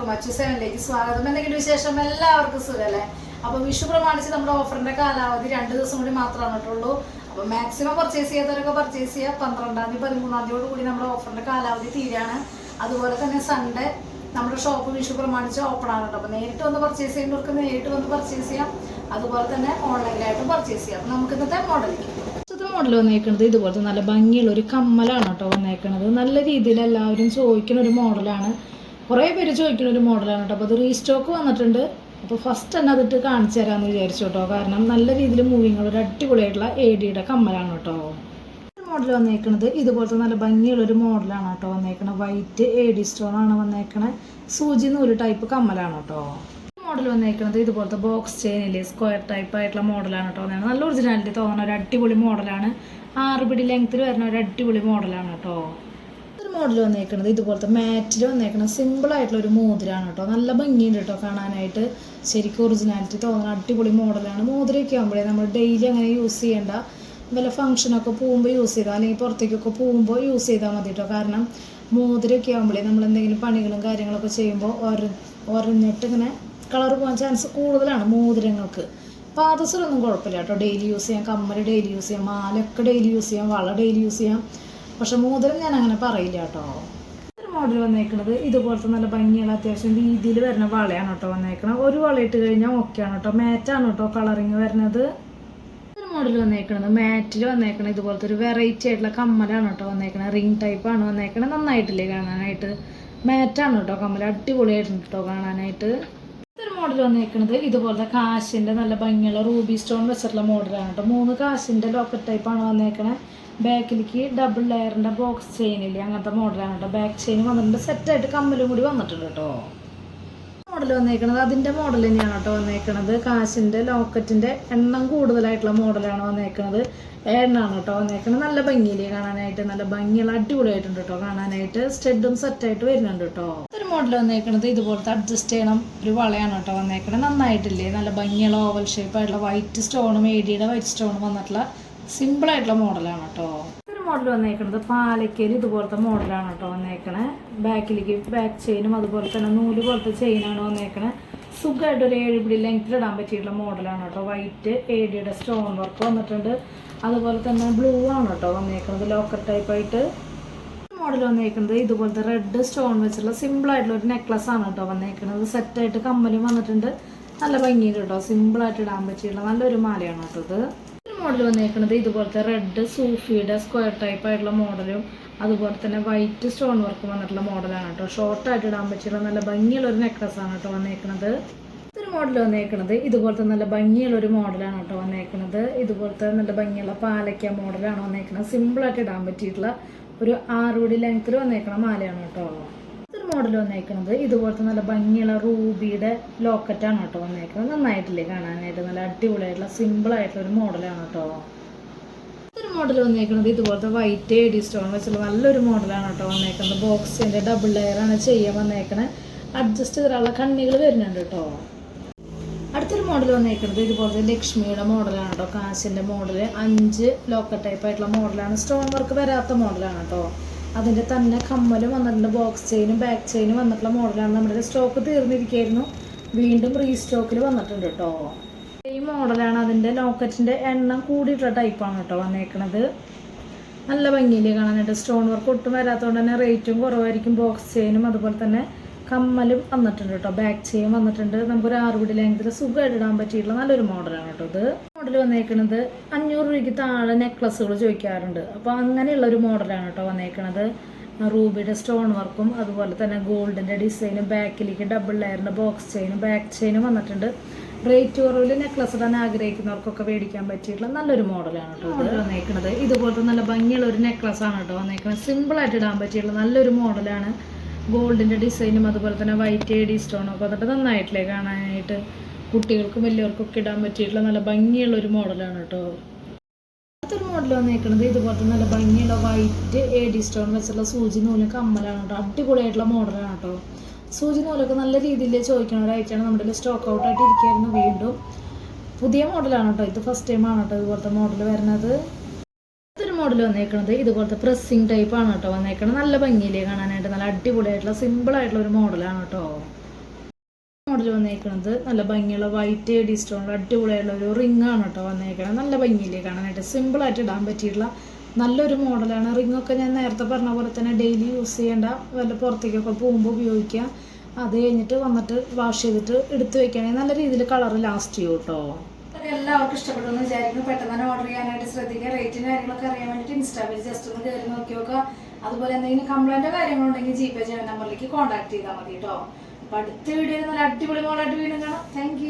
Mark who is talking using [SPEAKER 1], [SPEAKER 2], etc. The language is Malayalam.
[SPEAKER 1] എല്ലാവർക്കും അച്ചു സ്വാഗതം. എന്തെങ്കിലും വിശേഷം? എല്ലാവർക്കും സുഖല്ലേ? അപ്പൊ വിഷു പ്രമാണിച്ച് നമ്മുടെ ഓഫറിന്റെ കാലാവധി രണ്ട് ദിവസം കൂടി മാത്രമാണ് കേട്ടുള്ളൂ അപ്പൊ മാക്സിമം പർച്ചേസ് ചെയ്യാത്തവരൊക്കെ പർച്ചേസ് ചെയ്യുക. പന്ത്രണ്ടാം തീയതി പതിമൂന്നാം തീയതിയോട് കൂടി നമ്മുടെ ഓഫറിന്റെ കാലാവധി തീരാണ്. അതുപോലെ തന്നെ സൺഡേ നമ്മുടെ ഷോപ്പ് വിഷു പ്രമാണിച്ച് ഓപ്പൺ ആണ് കേട്ടോ അപ്പൊ നേരിട്ട് വന്ന് പർച്ചേസ് ചെയ്യുന്നവർക്ക് നേരിട്ട് വന്ന് പർച്ചേസ് ചെയ്യാം. അതുപോലെ തന്നെ ഓൺലൈനായിട്ടും പർച്ചേസ് ചെയ്യാം. അപ്പൊ നമുക്ക് ഇന്നത്തെ മോഡലിലേക്ക് മോഡൽ വന്നേക്കുന്നത് ഇതുപോലത്തെ നല്ല ഭംഗിയുള്ള ഒരു കമ്മലാണ് കേട്ടോ വന്നേക്കുന്നത് നല്ല രീതിയിൽ എല്ലാവരും ചോദിക്കുന്ന ഒരു മോഡലാണ് കുറേ പേര് ചോദിക്കുന്ന ഒരു മോഡലാണ് കേട്ടോ. അപ്പോൾ അത് റീസ്റ്റോക്ക് വന്നിട്ടുണ്ട്. അപ്പോൾ ഫസ്റ്റ് തന്നെ അതിട്ട് കാണിച്ചു തരാമെന്ന് വിചാരിച്ചു കേട്ടോ. കാരണം നല്ല രീതിയിൽ മൂവിങ് ഒരു അടിപൊളിയായിട്ടുള്ള എ ഡിയുടെ കമ്മലാണ് കേട്ടോ. മോഡൽ വന്നേക്കുന്നത് ഇതുപോലത്തെ നല്ല ഭംഗിയുള്ള ഒരു മോഡലാണ് കേട്ടോ വന്നേക്കണത്. വൈറ്റ് എ ഡി സ്റ്റോൺ ആണ് വന്നേക്കണത് സൂചി നൂൽ ടൈപ്പ് കമ്മലാണ് കേട്ടോ. മോഡൽ വന്നേക്കുന്നത് ഇതുപോലത്തെ ബോക്സ് ചെയിനില്ലേ സ്ക്വയർ ടൈപ്പ് ആയിട്ടുള്ള മോഡലാണ് കേട്ടോ. നല്ല ഒറിജിനാലിറ്റി തോന്നുന്ന ഒരു അടിപൊളി മോഡലാണ് ആറ് പിടി ലെങ്ത്തിൽ വരുന്ന ഒരു അടിപൊളി മോഡലാണ് കേട്ടോ. ഒരു മോഡൽ വന്നേക്കുന്നത് ഇതുപോലത്തെ മാറ്റിൽ വന്നേക്കുന്ന സിമ്പിൾ ആയിട്ടുള്ള ഒരു മോതിരാണ് കേട്ടോ. നല്ല ഭംഗിയുണ്ട് കേട്ടോ കാണാനായിട്ട്. ശരിക്കും ഒറിജിനാലിറ്റി തോന്നുന്ന അടിപൊളി മോഡലാണ് മോതിരയൊക്കെ ആകുമ്പോഴേ നമ്മൾ ഡെയിലി അങ്ങനെ യൂസ് ചെയ്യേണ്ട. വല്ല ഫംഗ്ഷനൊക്കെ പോകുമ്പോൾ യൂസ് ചെയ്താൽ അല്ലെങ്കിൽ പുറത്തേക്കൊക്കെ പോകുമ്പോൾ യൂസ് ചെയ്താൽ മതി കേട്ടോ. കാരണം മോതിരയൊക്കെ ആകുമ്പോഴേ നമ്മൾ എന്തെങ്കിലും പണികളും കാര്യങ്ങളൊക്കെ ചെയ്യുമ്പോൾ ഒര ഒരഞ്ഞിട്ട് ഇങ്ങനെ കളർ പോകാൻ ചാൻസ് കൂടുതലാണ് മോതിരങ്ങൾക്ക്. പാദസരൊന്നും കുഴപ്പമില്ല കേട്ടോ. ഡെയിലി യൂസ് ചെയ്യാം. കമ്മൽ ഡെയിലി യൂസ് ചെയ്യാം. മാലൊക്കെ ഡെയിലി യൂസ് ചെയ്യാം. വള ഡെയിലി യൂസ് ചെയ്യാം. പക്ഷെ മോതിരം ഞാൻ അങ്ങനെ പറയില്ല കേട്ടോ. മോഡൽ വന്നേക്കുന്നത് ഇതുപോലത്തെ നല്ല ഭംഗിയുള്ള അത്യാവശ്യം രീതിയിൽ വരുന്ന വളയാണ് കേട്ടോ വന്നേക്കുന്നത് ഒരു വള ഇട്ട് കഴിഞ്ഞാൽ ഓക്കെയാണ് കേട്ടോ. മാറ്റാണ് കേട്ടോ കളറിങ് വരുന്നത്. ഒരു മോഡൽ വന്നേക്കണത്. മാറ്റിൽ വന്നേക്കണം ഇതുപോലത്തെ ഒരു വെറൈറ്റി ആയിട്ടുള്ള കമ്മലാണ് കേട്ടോ വന്നേക്കണത്. റിംഗ് ടൈപ്പാണ് വന്നേക്കണത്. നന്നായിട്ടില്ലേ കാണാനായിട്ട്? മാറ്റാണ് കേട്ടോ കമ്മൽ അടിപൊളിയായിട്ടുണ്ട് കേട്ടോ കാണാനായിട്ട്. മോഡൽ വന്നിരിക്കുന്നത് ഇതുപോലത്തെ കാശിന്റെ നല്ല ഭംഗിയുള്ള റൂബി സ്റ്റോൺ വെച്ചിട്ടുള്ള മോഡലാണ് കേട്ടോ മൂന്ന് കാശിന്റെ ലോക്കറ്റ് ടൈപ്പാണ് വന്നേക്കണേ. ബാക്കിലേക്ക് ഡബിൾ ലെയറിന്റെ ബോക്സ് ചെയിനില്ലേ അങ്ങനത്തെ മോഡലാണ് കേട്ടോ ബാക്ക് ചെയിൻ വന്നിട്ടുണ്ട്. സെറ്റായിട്ട് കമ്മലും കൂടി വന്നിട്ടുണ്ട് കേട്ടോ മോഡൽ വന്നേക്കണത്. അതിന്റെ മോഡൽ തന്നെയാണ് കേട്ടോ വന്നേക്കണത്. കാശിന്റെ ലോക്കറ്റിന്റെ എണ്ണം കൂടുതലായിട്ടുള്ള മോഡലാണ് വന്നേക്കണത്. എണ്ണാണ് കേട്ടോ വന്നേക്കണത്. നല്ല ഭംഗിയിൽ കാണാനായിട്ട് നല്ല ഭംഗിയുള്ള അടിപൊളിയായിട്ടുണ്ട് കേട്ടോ കാണാനായിട്ട്. സ്റ്റെഡും സെറ്റായിട്ട് വരുന്നുണ്ട് കേട്ടോ. ഒരു മോഡൽ വന്നേക്കണത്. ഇതുപോലത്തെ അഡ്ജസ്റ്റ് ചെയ്യണം. ഒരു വളയാണ് കേട്ടോ വന്നേക്കണത്. നന്നായിട്ടില്ലേ? നല്ല ഭംഗിയുള്ള ഓവൽ ഷേപ്പ് ആയിട്ടുള്ള വൈറ്റ് സ്റ്റോണും ഏടിയുടെ വൈറ്റ് സ്റ്റോണും വന്നിട്ടുള്ള സിമ്പിൾ ആയിട്ടുള്ള മോഡലാണ് കേട്ടോ. മോഡൽ വന്നേക്കണത്. പാലക്കയിൽ ഇതുപോലത്തെ മോഡലാണ് കേട്ടോ വന്നേക്കണേ. ബാക്കിലേക്ക് ബാക്ക് ചെയിനും അതുപോലെ തന്നെ നൂൽ പോലത്തെ ചെയിനാണ് വന്നേക്കണേ. സുഖമായിട്ട് ഒരു ഏഴ് പിടി ലെങ്ത്തിൽ ഇടാൻ പറ്റിയിട്ടുള്ള മോഡലാണ് കേട്ടോ. വൈറ്റ് ഏഡിയുടെ സ്റ്റോൺ വർക്ക് വന്നിട്ടുണ്ട്. അതുപോലെ തന്നെ ബ്ലൂ ആണ് കേട്ടോ വന്നേക്കുന്നത് ലോക്കർ ടൈപ്പായിട്ട് മോഡൽ വന്നേക്കുന്നത് ഇതുപോലത്തെ റെഡ് സ്റ്റോൺ വെച്ചുള്ള സിമ്പിൾ ആയിട്ടുള്ള ഒരു നെക്ലസ് ആണ് കേട്ടോ വന്നേക്കുന്നത് സെറ്റായിട്ട് കമ്മലും വന്നിട്ടുണ്ട്. നല്ല ഭംഗിയുണ്ട് കേട്ടോ. സിമ്പിളായിട്ട് ഇടാൻ പറ്റിയുള്ള നല്ലൊരു മാലയാണ് കേട്ടോ ഇത്. മോഡൽ വന്നേക്കുന്നത് ഇതുപോലത്തെ റെഡ് സൂഫിയുടെ സ്ക്വയർ ടൈപ്പ് ആയിട്ടുള്ള മോഡലും അതുപോലെ തന്നെ വൈറ്റ് സ്റ്റോൺ വർക്ക് വന്നിട്ടുള്ള മോഡലാണ് കേട്ടോ. ഷോർട്ടായിട്ട് ഇടാൻ പറ്റിയുള്ള നല്ല ഭംഗിയുള്ള ഒരു നെക്ലസ് ആണ് കേട്ടോ വന്നേക്കുന്നത് ഒരു മോഡൽ വന്നേക്കുന്നത് ഇതുപോലത്തെ നല്ല ഭംഗിയുള്ള ഒരു മോഡലാണ് കേട്ടോ വന്നേക്കുന്നത് ഇതുപോലത്തെ നല്ല ഭംഗിയുള്ള പാലയ്ക്ക മോഡലാണ് വന്നേക്കുന്നത് സിമ്പിളായിട്ട് ഇടാൻ പറ്റിയിട്ടുള്ള ഒരു ആറുപടി ലെങ്ത്തിൽ വന്നേക്കുന്ന മാലയാണ് കേട്ടോ. മോഡൽ വന്നേക്കുന്നത് ഇതുപോലത്തെ നല്ല ഭംഗിയുള്ള റൂബിയുടെ ലോക്കറ്റാണ് കേട്ടോ വന്നേക്കുന്നത് നന്നായിട്ടില്ലേ കാണാനായിട്ട്? നല്ല അടിപൊളിയായിട്ടുള്ള സിമ്പിൾ ആയിട്ടുള്ള ഒരു മോഡലാണ് കേട്ടോ. ഒരു മോഡൽ വന്നേക്കുന്നത് ഇതുപോലത്തെ വൈറ്റ് എഡി സ്റ്റോൺ വെച്ചുള്ള നല്ലൊരു മോഡലാണ് കേട്ടോ വന്നേക്കുന്നത് ബോക്സിന്റെ ഡബിൾ ലെയറാണ് ചെയ്യാൻ വന്നേക്കുന്നത് അഡ്ജസ്റ്റ് ചെയ്തിട്ടുള്ള കണ്ണികൾ വരുന്നുണ്ട് കേട്ടോ. അടുത്തൊരു മോഡൽ വന്നേക്കുന്നത് ഇതുപോലത്തെ ലക്ഷ്മിയുടെ മോഡലാണ് കേട്ടോ. കാശിന്റെ മോഡൽ അഞ്ച് ലോക്കർ ടൈപ്പ് ആയിട്ടുള്ള മോഡലാണ് സ്റ്റോൺ വർക്ക് വരാത്ത മോഡലാണ് കേട്ടോ. അതിന്റെ തന്നെ കമ്മലും വന്നിട്ടുണ്ട് ബോക്സ് ചെയിനും ബാക്ക് ചെയിനും വന്നിട്ടുള്ള മോഡലാണ് നമ്മുടെ സ്റ്റോക്ക് തീർന്നിരിക്കുകയായിരുന്നു. വീണ്ടും റീസ്റ്റോക്കിൽ വന്നിട്ടുണ്ട് കേട്ടോ ഈ മോഡലാണ് അതിന്റെ ലോക്കറ്റിന്റെ എണ്ണം കൂടിയിട്ടുള്ള ടൈപ്പാണ് കേട്ടോ വന്നേക്കണത്. നല്ല ഭംഗിയിൽ കാണാനായിട്ട്. സ്റ്റോൺ വർക്ക് ഒട്ടും വരാത്തതുകൊണ്ട് തന്നെ റേറ്റും കുറവായിരിക്കും. ബോക്സ് ചെയിനും അതുപോലെ തന്നെ കമ്മലും വന്നിട്ടുണ്ട് കേട്ടോ. ബാക്ക് ചെയിൻ വന്നിട്ടുണ്ട്. നമുക്കൊരു ആറുപിടി ലെങ്തിൽ സുഖമായിട്ട് ഇടാൻ പറ്റിയിട്ടുള്ള നല്ലൊരു മോഡലാണ് കേട്ടോ ഇത്. മോഡൽ വന്നേക്കുന്നത് അഞ്ഞൂറ് രൂപയ്ക്ക് താഴെ നെക്ലസ്സുകൾ ചോദിക്കാറുണ്ട്. അപ്പോൾ അങ്ങനെയുള്ള ഒരു മോഡലാണ് കേട്ടോ വന്നേക്കുന്നത് റൂബിയുടെ സ്റ്റോൺ വർക്കും അതുപോലെ തന്നെ ഗോൾഡിന്റെ ഡിസൈനും ബാക്കിലേക്ക് ഡബിൾ ലെയറിന്റെ ബോക്സ് ചെയിനും ബാക്ക് ചെയിനും വന്നിട്ടുണ്ട്. റേറ്റ് കുറവിൽ നെക്ലസ് ഇടാൻ ആഗ്രഹിക്കുന്നവർക്കൊക്കെ മേടിക്കാൻ പറ്റിയിട്ടുള്ള നല്ലൊരു മോഡലാണ് കേട്ടോ ഇത് വന്നേക്കുന്നത് ഇതുപോലത്തെ നല്ല ഭംഗിയുള്ള ഒരു നെക്ലസ് ആണ് കേട്ടോ വന്നേക്കുന്നത് സിമ്പിളായിട്ട് ഇടാൻ പറ്റിയിട്ടുള്ള നല്ലൊരു മോഡലാണ് ഗോൾഡിന്റെ ഡിസൈനും അതുപോലെ തന്നെ വൈറ്റ് എ ഡി സ്റ്റോണും ഒക്കെ വന്നിട്ട് നന്നായിട്ടില്ലേ കാണാനായിട്ട്? കുട്ടികൾക്കും വലിയവർക്കൊക്കെ ഇടാൻ പറ്റിയിട്ടുള്ള നല്ല ഭംഗിയുള്ള ഒരു മോഡലാണ് കേട്ടോ. അടുത്തൊരു മോഡൽ വന്നേക്കുന്നത് ഇതുപോലത്തെ നല്ല ഭംഗിയുള്ള വൈറ്റ് എ ഡി സ്റ്റോൺ വെച്ചുള്ള സൂചി നൂലും കമ്മലാണ് കേട്ടോ. അടിപൊളിയായിട്ടുള്ള മോഡലാണ് കേട്ടോ. സൂചി നൂലൊക്കെ നല്ല രീതിയിൽ ഒരു നമ്മുടെ സ്റ്റോക്ക് ഔട്ട് ആയിട്ട് ഇരിക്കുകയായിരുന്നു വീണ്ടും. പുതിയ മോഡലാണ് കേട്ടോ. ഇത് ഫസ്റ്റ് ടൈമാണ് കേട്ടോ ഇതുപോലത്തെ മോഡൽ വരുന്നത്. മോഡൽ വന്നേക്കുന്നത് ഇതുപോലത്തെ പ്രസ്സിങ് ടൈപ്പ് ആണ് കേട്ടോ വന്നേക്കുന്നത് നല്ല ഭംഗിയിലേ കാണാനായിട്ട് നല്ല അടിപൊളിയായിട്ടുള്ള സിമ്പിൾ ആയിട്ടുള്ള ഒരു മോഡലാണ് കേട്ടോ. മോഡൽ വന്നേക്കുന്നത് നല്ല ഭംഗിയുള്ള വൈറ്റ് എഡി സ്റ്റോണുള്ള അടിപൊളിയായിട്ടുള്ള ഒരു റിംഗ് ആണ് കേട്ടോ വന്നേക്കണത്. നല്ല ഭംഗിയിലേ കാണാനായിട്ട് സിമ്പിൾ ആയിട്ട് ഇടാൻ പറ്റിയിട്ടുള്ള നല്ലൊരു മോഡലാണ് റിങ്ങൊക്കെ ഞാൻ നേരത്തെ പറഞ്ഞ പോലെ തന്നെ ഡെയിലി യൂസ് ചെയ്യേണ്ട വല്ല പുറത്തേക്കൊക്കെ പോകുമ്പോൾ ഉപയോഗിക്കുക. അത് കഴിഞ്ഞിട്ട് വന്നിട്ട് വാഷ് ചെയ്തിട്ട് എടുത്തു വെക്കുകയാണെങ്കിൽ നല്ല രീതിയിൽ കളർ ലാസ്റ്റ് ചെയ്യും കേട്ടോ. എല്ലാവർക്കും ഇഷ്ടപ്പെട്ടു എന്ന് വിചാരിക്കുന്നു. പെട്ടെന്ന് തന്നെ ഓർഡർ ചെയ്യാനായിട്ട് ശ്രദ്ധിക്കുക. റേറ്റിന് കാര്യങ്ങളൊക്കെ അറിയാൻ വേണ്ടിയിട്ട് ഇൻസ്റ്റാ പേജ് ജസ്റ്റ് ഒന്ന് കയറി നോക്കി നോക്കുക. അതുപോലെ എന്തെങ്കിലും കംപ്ലൈന്റോ കാര്യങ്ങളുണ്ടെങ്കിൽ ജി പേ ചെയ്യുന്ന നമ്പറിലേക്ക് കോൺടാക്ട് ചെയ്താൽ മതി കേട്ടോ. അപ്പോൾ അടുത്ത വീഡിയോയിൽ നല്ല അടിപൊളി മോളായിട്ട് വീണ്ടും കാണാം. താങ്ക്